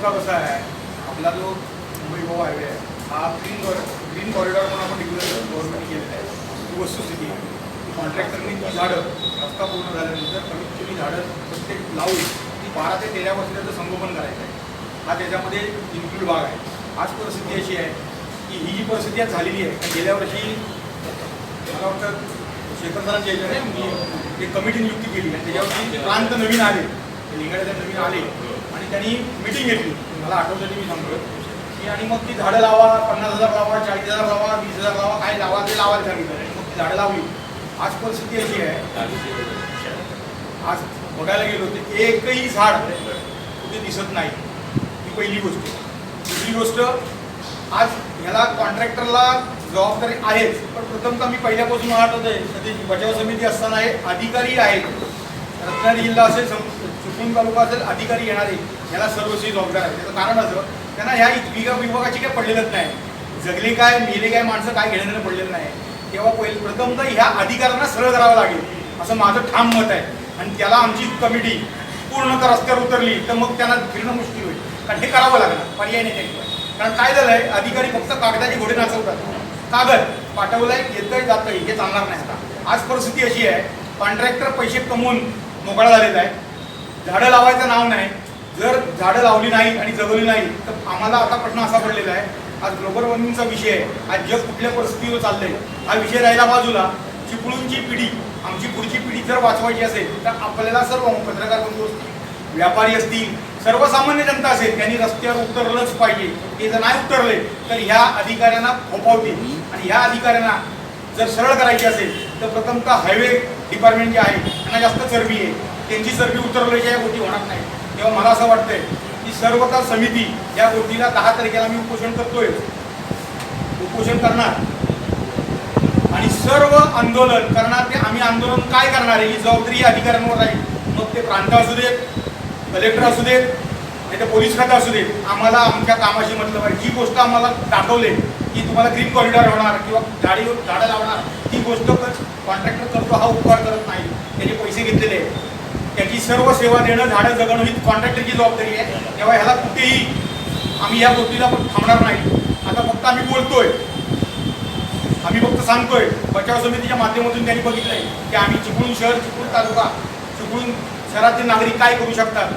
प्रथमचा कसा आहे? आपला जो मुंबई गोवा हायवे आहे हा ग्रीन ग्रीन कॉरिडॉर म्हणून आपण डिक्लेअर गव्हर्नमेंट केलेला आहे. ही वस्तुस्थिती आहे. कॉन्ट्रॅक्टरनी ती झाडं रस्ता पूर्ण झाल्यानंतर कमीत कमी झाडं प्रत्येक लावून ती बारा ते तेरा वर्षाचं संगोपन करायचं आहे. हा त्याच्यामध्ये इन्क्लूड भाग आहे. आज परिस्थिती अशी आहे की ही जी परिस्थिती आज झालेली आहे गेल्या वर्षी मला वाटतं शेखर सरांच्या याच्याने मी एक कमिटी नियुक्ती केली आणि त्याच्यावरती प्रांत नवीन आले. लिंगायचे नवीन आले. त्यांनी मिटिंग घेतली. मला आठवतं मी सांगतो की आणि मग ती झाडं लावा पन्नास हजार लावा चाळीस हजार लावा वीस हजार लावा काय लावा ते लावायला सांगितलं. आणि मग ती झाडं लावली. आज परिस्थिती अशी आहे. आज बघायला गेलो तर एकही झाड कुठे दिसत नाही. ही पहिली गोष्ट. दुसरी गोष्ट आज ह्याला कॉन्ट्रॅक्टरला जबाबदारी आहेच. पण प्रथमतः मी पहिल्यापासून म्हणत होते सध्याची बचाव समिती असताना हे अधिकारी आहेत. रत्नागिरी जिल्हा असेल सं- तालुका असेल अधिकारी येणारे. याला सर्वस्वी जबाबदार आहे. त्याचं कारण असं त्यांना ह्या विगा विभागाची काय पडलेलंच नाही. जगले काय मेले काय माणसं काय घेणं देणं पडलेलं नाही. तेव्हा पहिले प्रथमतः ह्या अधिकाऱ्यांना सरळ करावं लागेल. असं माझं ठाम मत आहे. आणि त्याला आमची कमिटी पूर्ण तर रस्त्यावर उतरली तर मग त्यांना फिरणं मुश्किल होईल. कारण हे करावं लागणार. पर्याय नाही त्यांच्यावर. कारण काय झालं आहे अधिकारी फक्त कागदाचे घोडे नाचवतात. कागद पाठवलंय येतंय जातंय. हे चालणार नाही आता. आज परिस्थिती अशी आहे कॉन्ट्रॅक्टर पैसे कमवून मोकळा झालेला आहे. झाडं लावायचं नाव नाही. जर झाडं लावली नाही आणि जगवली नाही तर आम्हाला आता प्रश्न असा पडलेला आहे आज ग्लोबल वॉर्मिंगचा विषय आहे. आज जग कुठल्या परिस्थितीवर चाललंय? हा विषय राहिला बाजूला. चिपळूणची पिढी आमची पुढची पिढी जर वाचवायची असेल तर आपल्याला सर्व पत्रकार बंधू असतील व्यापारी असतील सर्वसामान्य जनता असेल त्यांनी रस्त्यावर उतरलंच पाहिजे. ते जर नाही उतरले तर ह्या अधिकाऱ्यांना फोपावतील आणि ह्या अधिकाऱ्यांना जर सरळ करायची असेल तर प्रथमतः हायवे डिपार्टमेंट जे आहे त्यांना जास्त चरबी आहे. त्यांची सर्वी उतरवल्याच्या या गोष्टी होणार नाही तेव्हा मला असं वाटतंय की सर्वता समिती या गोष्टीला दहा तारखेला मी उपोषण करतोय. उपोषण करणार. आणि सर्व आंदोलन करणार ते आम्ही आंदोलन काय करणार आहे? ही जबाबदारी अधिकाऱ्यांवर राहील मग ते प्रांत असू देत कलेक्टर असू देत नाही तर पोलीस खातं असू देत. आम्हाला आमच्या कामाशी म्हटलं पाहिजे जी गोष्ट आम्हाला दाखवले की तुम्हाला ग्रीन कॉरिडॉर होणार किंवा झाडी झाडं लावणार ही गोष्ट कॉन्ट्रॅक्टर करतो हा उपकार करत नाही. त्याचे पैसे घेतलेले आहेत. सर्व सेवा देणं झाडं जगणं ही कॉन्ट्रॅक्टरची जबाबदारी आहे. तेव्हा ह्याला कुठेही आम्ही या गोष्टीला पण थांबणार नाही. आता फक्त आम्ही बोलतोय. आम्ही फक्त सांगतोय. बचाव समितीच्या माध्यमातून त्यांनी बघितलंय की आम्ही चिपळूण शहर चिपळूण तालुका चिपळूण शहरातील नागरिक काय करू शकतात?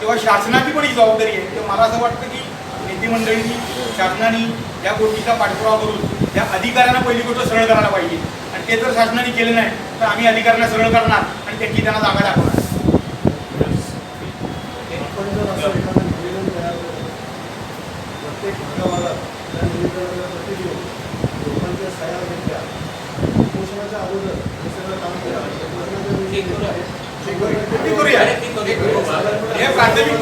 तेव्हा शासनाची पण ही जबाबदारी आहे. तेव्हा मला असं वाटतं की नेते मंडळींनी शासनाने या गोष्टीचा पाठपुरावा करून त्या अधिकाऱ्यांना पहिली गोष्ट सरळ करायला पाहिजे. आणि ते जर शासनाने केले नाही तर आम्ही अधिकाऱ्यांना सरळ करणार आणि त्यांची त्यांना जागा दाखवणार आपण जर असं एखादं निवेदन तयार करून प्रत्येक भागावाला त्या निवेदनाला प्रतिदिन लोकांच्या सह्या घेतल्या उपोषणाच्या अगोदर हे सगळं काम केलं करूया. ठीक प्राथमिक